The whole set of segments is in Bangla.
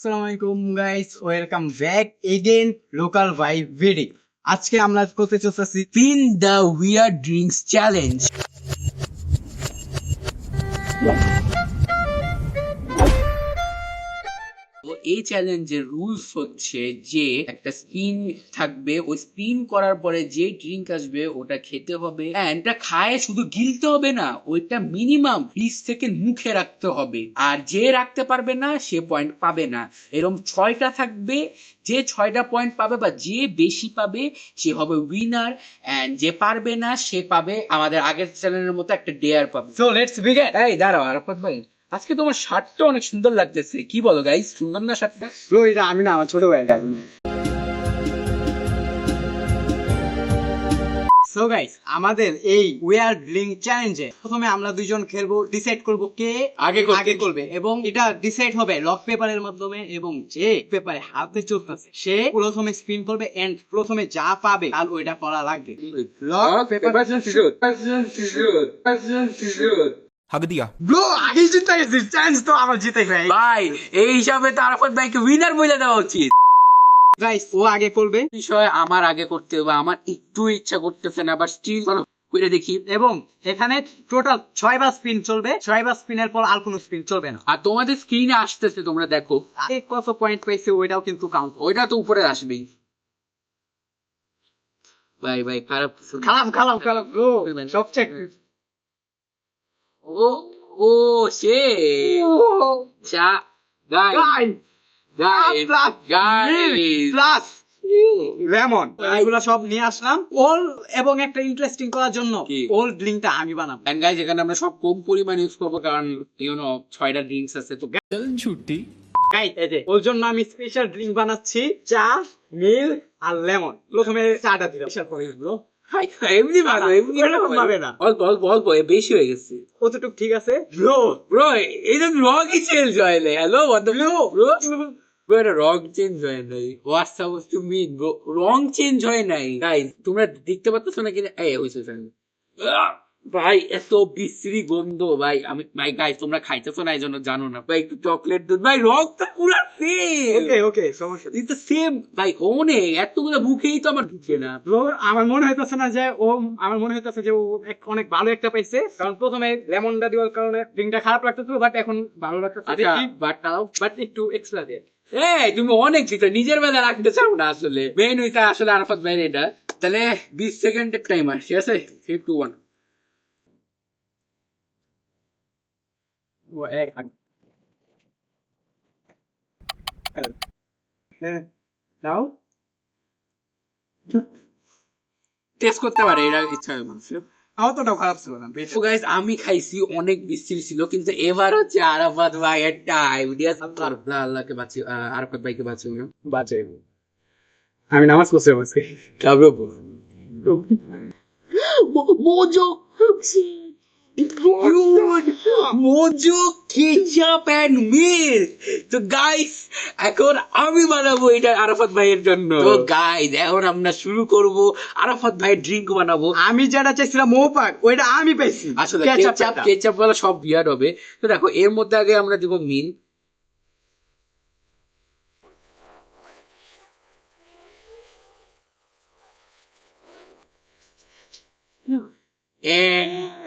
আসসালামু আলাইকুম guys welcome back again local vibe video আজকে আমরা করতে চলতেছি Spin the weird drinks challenge. এই চ্যালেঞ্জের রুলস হচ্ছে যে একটা স্পিন থাকবে ওই স্পিন করার পরে যে ড্রিঙ্ক আসবে ওটা খেতে হবে এটা খায় শুধু গিলতে হবে না ওইটা মিনিমাম ফ্রিজ থেকে মুখে রাখতে হবে। আর যে রাখতে পারবে না সে পয়েন্ট পাবে না। এরকম ছয়টা থাকবে যে ছয়টা পয়েন্ট পাবে বা যে বেশি পাবে সে হবে উইনার এন্ড যে পারবে না সে পাবে আমাদের আগের চ্যানেলের মতো একটা ডেয়ার পাবে। সো লেটস বিগিন এই দাঁড়াও আরাফাত ভাই আজকে তোমার শার্টটা অনেক সুন্দর লাগতেছে কি বলো গাইস সুন্দর না শার্টটা ব্রো এটা আমি না আমার ছোট ভাই সো গাইস আমাদের এই ওয়ার লিঙ্ক চ্যালেঞ্জে প্রথমে আমরা দুইজন খেলব ডিসাইড করব কে আগে আগে করবে এবং এটা ডিসাইড হবে লক পেপারের মাধ্যমে এবং যে পেপারে হাতে চলতেছে সে প্রথমে স্পিন করবে এন্ড প্রথমে যা পাবে আর ওইটা করা লাগবে লক পেপার হাগ দিয়া ব্রো আগে জিতে চান্স তো আমার জিতে ভাই ভাই এই হিসাবে তো আরাফাত ভাইকে উইনার বলে দেওয়া উচিত। গাইস ও আগে করবে। বিষয় আমার আগে করতে হবে আমার একটু ইচ্ছা করতেছে না বাট স্টিল করে দেখি। এবং এখানে টোটাল ছয় বার স্পিন চলবে ছয় বার স্পিনের পর আর কোনো স্পিন চলবে না। আর তোমাদের স্ক্রিনে আসতেছে তোমরা দেখো। কত পয়েন্ট পাইছে ওইটাও কিন্তু কাউন্ট ওইটা তো উপরে আসবেই ভাই ভাই খারাপ খারাপ খারাপ খারাপ সবচেয়ে 오, 오, 씨. 자, guys Guys, guys plus, guys plus, lemon এগুলা সব নিয়ে আসলাম। ওল এবং একটা ইন্টারেস্টিং করার জন্য কি? ওল ড্রিঙ্কটা আমি বানাবো। এন্ড গাইস এখানে আমরা সব কম পরিমাণ ইউজ করব কারণ ইউ নো ছয়টা ড্রিঙ্কস আছে তো গাইস এই যে ওর জন্য আমি স্পেশাল ড্রিঙ্ক বানাচ্ছি চা মিল আর লেমন প্রথমে চাটা দিলাম। স্পেশাল করে দিলো এমনি ভালো এমনি এরকম ভাবে না। অল্প অল্প অল্প বেশি হয়ে গেছে। কতটুকু ঠিক আছে? ব্রো ব্রো এই তো রংই চেঞ্জ হয় নাই? Hello what the bro bro bro এটা রং চেঞ্জ হয় নাই। What's suppose to mean bro wrong change হয় নাই। গাইস তোমরা দেখতে পাচ্ছ না কি এই হইছে ফ্রেন্ড ভাই এত বিশ্রী গন্ধ ভাই। আমি ভাই গাইস তোমরা খাইতেছো না এই জন্য জানো না। ভাই একটু চকলেট দুধ ভাই রংটা পুরো সেম ওকে ওকে সমস্যা। এটা সেম ভাই অনেক এতগুলো মুখেই তো আমার ঢুকে না। ব্রো আমার মনে হইতেছে না যে ও আমার মনে হইতেছে যে ও এক- অনেক ভালো একটা পাইছে। কারণ প্রথমে লেমনটা দেওয়ার কারণে ড্রিঙ্কটা খারাপ লাগতেছিল বাট এখন ভালো লাগতেছে আচ্ছা বাট নাও বাট একটু এক্সট্রা দিয়ে। এই তুমি অনেক দিতে নিজের বেলা রাখতে চাও না আসলে। মেইন হইতে আসলে আরাফাত ভাইয়ের এটা। তাহলে বিশ সেকেন্ডের টাইমার ঠিক আছে? থ্রি টু ওয়ান ও এক নাও টেস্ট করতে পারে এটা ইচ্ছা হয় অতটাও খারাপ ছিল না বেশ। গাইস আমি খাইছি অনেক বিশ্রী ছিল কিন্তু এবার হচ্ছে আরাফাত টাইম দিয়ে আল্লাহ আল্লাহকে বাঁচি আরাফাত ভাইকে বাঁচি বাজে আমি নামাজ Mojo Mojo ketchup and milk তো গাইস এখন আমি বানাবো এটা আরাফাত ভাইয়ের জন্য। তো গাইস এখন আমরা শুরু করব আরাফাত ভাইয়ের ড্রিঙ্ক বানাবো। আমি যেটা চাইছিলাম মৌ পাক ওইটা আমি পেয়েছি আসলে কেচাপ কেচাপ বলা সব বিয়ার হবে। তো দেখো এর মধ্যে আগে আমরা দিব মিন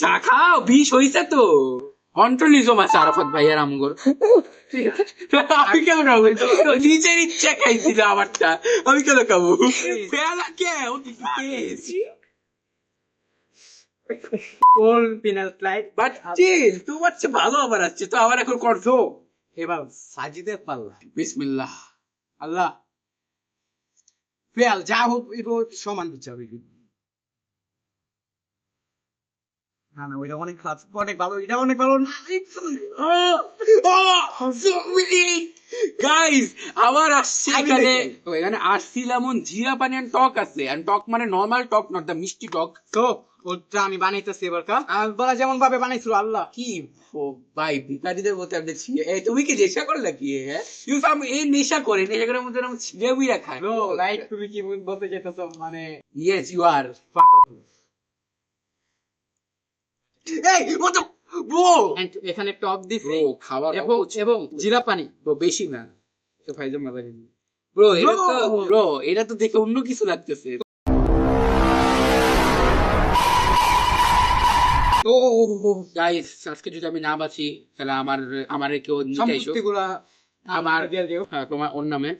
চা খাও বিষ হইছে তো। অন্টলিজম ভাইয়ার আমগর আমি কেন খাব? নিজের ইচ্ছা খাইছিল আমারটা। আমি কেন খাব? ফেলা কে? কোল পিনাল স্লাইড বাট চিল তোমার চেয়ে ভালো আবার আসছে। তো আবার এখন করছ এবার সাজিদের পাল্লা। বিসমিল্লাহ। আল্লাহ। যা হোক সমান বিচার হইবে। না না ওইটা অনেক খারাপ অনেক ভালো এটা অনেক ভালো গাইস আবার আসছে এখানে। এখানে আসছি লেমন জিরা পানি আর টক আছে আর টক মানে নর্মাল টক নট দ্য মিষ্টি টক। তো ওটা আমি বানাইতেছি এবার কা বলা যেমন ভাবে বানাইছিল আল্লাহ। কি ও ভাই ভিকারিদের মধ্যে আপনি ছিঁড়ে এই তুমি কি নেশা করলে কি হ্যাঁ? ইউ সাম এই নেশা করে নেশা করার মধ্যে এরকম ছিঁড়ে বুইরা খায়। লাইক তুমি কি বলতে চাইতেছো মানে ইয়েস ইউ আর. এই what the bro And এখানে টক দিছি ব্রো খাবার এবং এবং জিরা পানি ব্রো বেশি না তো ব্রো এটা তো ব্রো এটা তো দেখে অন্য কিছু লাগতেছে ও গাইস আজকে যদি আমি না বাঁচি তাহলে আমার আমার কেউ নিতে আমার হ্যাঁ তোমার ওর নামে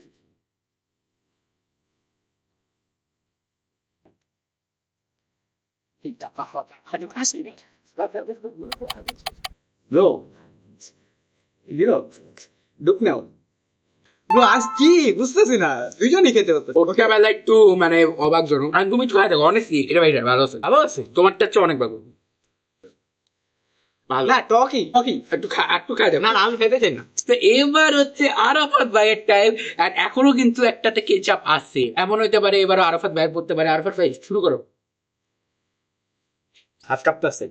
ব্রো ডুক নাও ব্রো আজ কি? বুঝতেছি না। দুইজনই খেতে হতো ওকে বেলা একটু মানে আর তুমি খাই দেখো অনেস্টলি এটা ভাই ভালো আছে। ভালো আছে? তোমারটা হচ্ছে অনেক ভালো। ভালো। না টকি টকি। একটু খা একটু খাই না না আমি খেতে চাই না। তো এবার হচ্ছে আরাফাত ভাইয়ের টাইম আর এখনও কিন্তু একটাতে কেচাপ আছে। এমন হইতে পারে এবার আরাফাত ভাইয়ের পড়তে পারে। আরাফাত ভাই শুরু করো। হাত কাঁপতেছে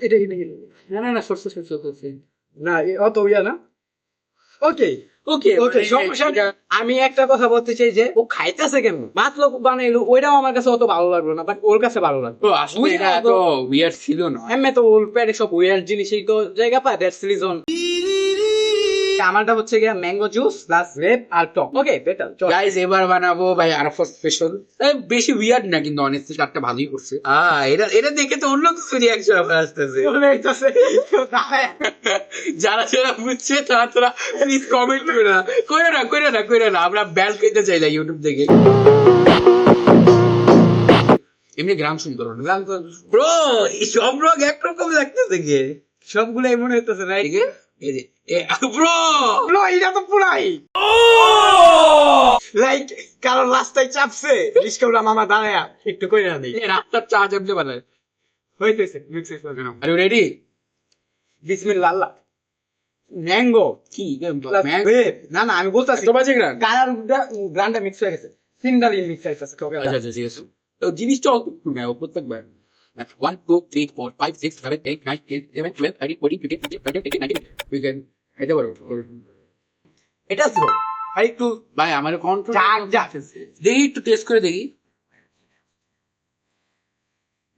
এটা না না না সরষে সরষে সরষে না অত ইয়া না? ওকে। ওকে ওকে সমস্যা আমি একটা কথা বলতে চাই যে ও খাইতেছে কেন মাত্র বানাইলো ওইটাও আমার কাছে অত ভালো লাগল না বাট ওর কাছে ভালো লাগল। আসলে এটা না তো। উইয়ার্ড ছিল না। এমনি তো ওর পেটে সব ওয়ার জিনিসই তো জায়গা পায় দ্যাটস রিজন আমারটা হচ্ছে গিয়া ম্যাঙ্গো জুস প্লাস রেপ আর টক। ওকে বেটার চল। গাইজ এবার বানাবো ভাই স্পেশাল বেশি উইয়ার্ড না কিন্তু অনেস্টলি চারটা ভালোই করছে। আহ এটা এটা দেখে তো অন্য কিছু রিয়াকশন আমার আসতেছে। যারা যারা বুঝছে তারা তোরা প্লিজ কমেন্ট করে না করে না করে না করে না আমরা ব্যাল পেতে চাই না ইউটিউব থেকে। এমনি গ্রাম সুন্দর ব্রো সব রোগ একরকম লাগতেছে গে সবগুলাই মনে হইতেছে রাইট It, it, এটা তো পুরাই! লাইক কারণ রাস্তায় চাপছে রিস্কা মামা দাঁড়ায় একটু না রাস্তার চা চাপছে বলে হইতেছে মিক্স আর ইউ রেডি বিসমিল্লাহ। ম্যাঙ্গো কি না না আমি বলতাছি তো বাজে গ্রান কালার গ্রানটা মিক্স হয়ে গেছে। মিক্স হয়ে গেছে আচ্ছা আচ্ছা জিনিসটা প্রত্যেকবার 1, 2, 3, 4, 5, 6, 7, 8, 9, 10, 11, 12, 13, 14, 15, 16, 17, 18, 19. We can, এটা বলো। এটা স্লো। আর একটু ভাই আমার কন্ট্রোল যাক যাক দেখি একটু টেস্ট করে দেখি।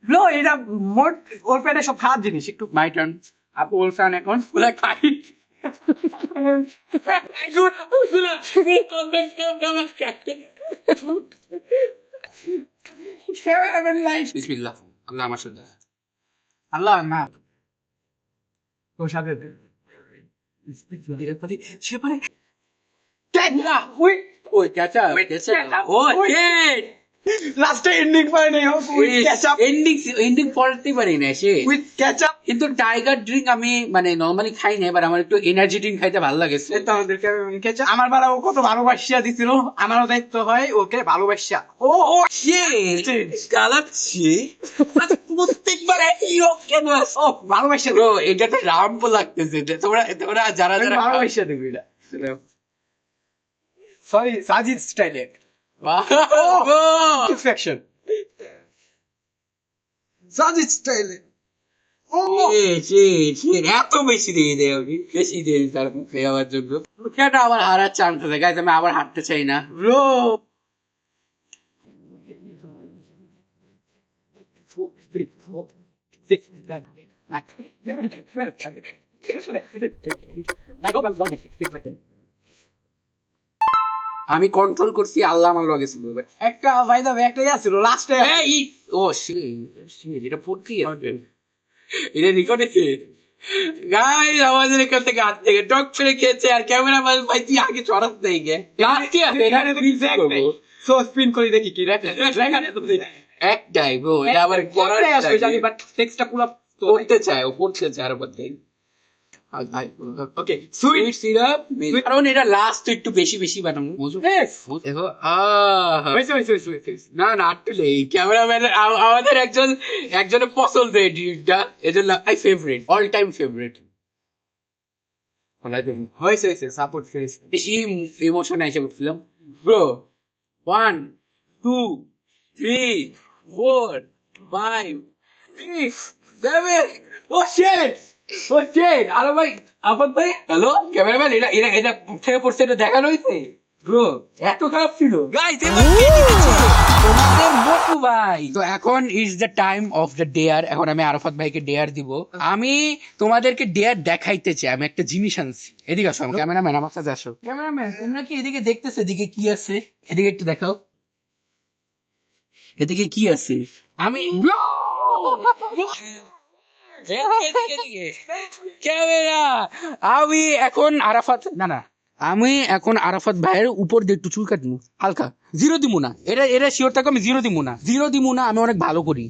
লো এটা মোট ওর প্যাটে সব খারাপ জিনিস। একটু মাই টার্ন আপনি বলছেন এখন। পুরো খাই। বিসমিল্লাহ আল্লাহ আমার সাথে আল্লাহ না তোর সাথে সে পারে ওই ওই চাচা চাচা ও শিট লাস্টে এন্ডিং পারে নাই উইথ ক্যাচআপ এন্ডিং এন্ডিং পড়তে পারি না সে। উইথ ক্যাচআপ কিন্তু টাইগার ড্রিঙ্ক আমি মানে নর্মালি খাই না এবার আমার একটু এনার্জি ড্রিঙ্ক খাইতে ভালো লাগে আমাদেরকে ক্যাচআপ আমার বাড়া ও কত ভালোবাসিয়া দিছিল আমারও দায়িত্ব হয় ওকে ভালোবাসিয়া। ও ও শিট গালাচ্ছি প্রত্যেকবার একই কেন ও ভালোবাসিয়া ব্রো এটা তো রাম্প লাগতেছে তোমরা তোমরা যারা যারা ভালোবাসিয়া দিবি এটা। সরি সাজিদ স্টাইলে পারফেকশন সাজিদ স্টাইলে ও এত বেশি দিয়ে দেয় আমি বেশি দিয়ে দিই তার মুখে আমার জন্য কেন আবার হারার চান্স আছে গাইজ আমি আবার হাঁটতে চাই না ব্রো আমি কন্ট্রোল করছি আল্লাহ আমার লগে ছিল। একটা ভাই দা একটা ইয়া ছিল লাস্টে এই ও শিট এটা পড়তি আছে এটা রেকর্ডে গাইস আমাদের এখান থেকে হাত থেকে টক ফেলে খেয়েছে আর ক্যামেরা ম্যান ভাই তুই আগে চড়াস নাই গে। আছে এটা সো স্পিন করে দেখি কি রাখ একটাই ব্রো এটা আবার করার জানি বাট টেক্সটটা পুরো পড়তে চায় ও পড়তে চায় আর মধ্যে ওকে সুইট সিরাপ কারণ এটা লাস্ট একটু বেশি বেশি বানাবো দেখো না না আসলে ক্যামেরাম্যান আমাদের একজন একজনের পছন্দ ড্রিঙ্কটা এজন্য I favourite all time favourite হয়েছে হয়েছে সাপোর্ট ফেস বেশি ইমোশন এসে করছিলাম bro one two three four five six seven ও শেট আরে ভাই আপন ভাই হ্যালো ক্যামেরাম্যান এটা এটা এটা থেকে পড়ছে এটা দেখানো হয়েছে? ব্রো এত খারাপ ছিল। গাইস এবার কে জিতেছে তোমাদের মোটু ভাই। তো এখন is the time of the dare এখন আমি আরাফাত ভাইকে ডেয়ার দিব। আমি তোমাদেরকে ডেয়ার দেখাইতে চাই আমি একটা জিনিস আনছি। এদিকে আসো ক্যামেরাম্যান আমার কাছে আসো। ক্যামেরাম্যান তোমরা কি এদিকে দেখতেছো? এদিকে কি আছে? এদিকে একটু দেখাও। এদিকে কি আছে? আমি আমি এখন আরাফাত, না না, আমি এখন আরাফাত ভাইয়ের উপর দিয়ে একটু চুল কাটবো হালকা। জিরো দিব না, এটা এটা শিওর থাকো, আমি জিরো দিব না। জিরো দিব না, আমি অনেক ভালো করি।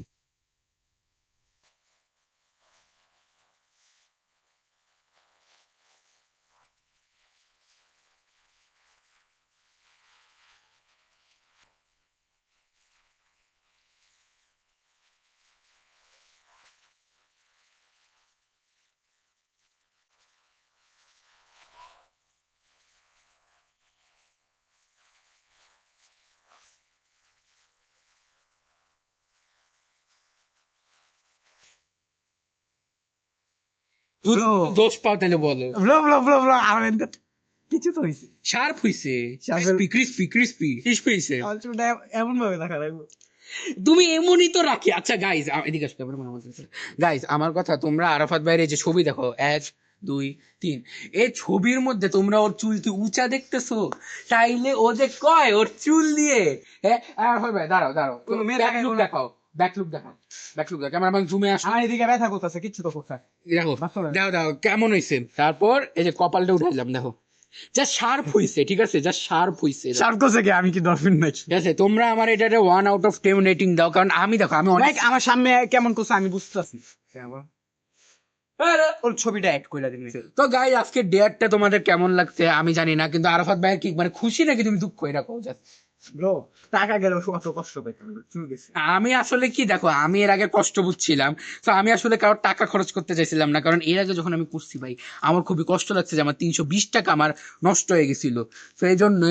দোষ পাও তাহলে বলো। ব্লো ব্লো ব্লো ব্লো আমার কিছু তো হয়েছে শার্প হইছে। Sharp- crispy crispy crispy. Crispy হইছে। এমন ভাবে দেখা লাগবে। তুমি এমনই তো রাখি। আচ্ছা গাইজ এদিকে আসো ক্যামেরা আমার গাইজ আমার কথা তোমরা আরাফাত এই যে ছবি দেখো এক দুই তিন। এই ছবির মধ্যে তোমরা ওর চুল কি উঁচা দেখতেছো? তাইলে ও যে কয় ওর চুল দিয়ে? হ্যাঁ আরাফাত ভাই দাঁড়াও দাঁড়াও। দেখাও। ব্যাক লুক দেখাও। ব্যাক লুক দেখাও ক্যামেরাম্যান জুমে আসো। এদিকে ব্যথা করতেছে কিচ্ছু তো করতে দেখো। দেখো দেখো কেমন হয়েছে তারপর এই যে কপালটা উঠাইলাম দেখো। যা শার্প হইছে ঠিক আছে? যা শার্প হইছে। শার্প করছে কি? আমি কি ডলফিন নাকি? ঠিক আছে তোমরা আমার এটাতে one out of ten rating দাও কারণ আমি দেখো আমি অনেক আমার সামনে কেমন করছে আমি বুঝতেছি। ওর ছবিটা অ্যাড করে দিন। তো গাই আজকে ডেয়ারটা তোমাদের কেমন লাগছে আমি জানি না কিন্তু আরাফাত ভাই কি মানে খুশি নাকি তুমি দুঃখ? এরকম ব্রো টাকা গেল অত কষ্ট পেতাম আমি আসলে কি দেখো আমি এর আগে কষ্ট বুঝছিলাম তো আমি আসলে কারোর টাকা খরচ করতে চাইছিলাম না কারণ এর আগে যখন আমি করছি ভাই আমার খুবই কষ্ট লাগছে যে আমার তিনশো বিশ টাকা আমার নষ্ট হয়ে গেছিল। তো এই জন্য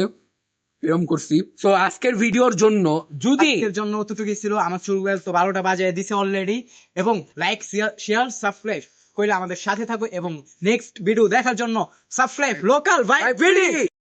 এরকম করছি। তো আজকের ভিডিওর জন্য যদি এর জন্য অতটুকু ছিল আমার চুলগুলো তো বারোটা বাজে দিছে অলরেডি এবং লাইক শেয়ার সাবস্ক্রাইব করলে আমাদের সাথে থাকো এবং নেক্সট ভিডিও দেখার জন্য সাবস্ক্রাইব লোকাল ভাই ভিডিও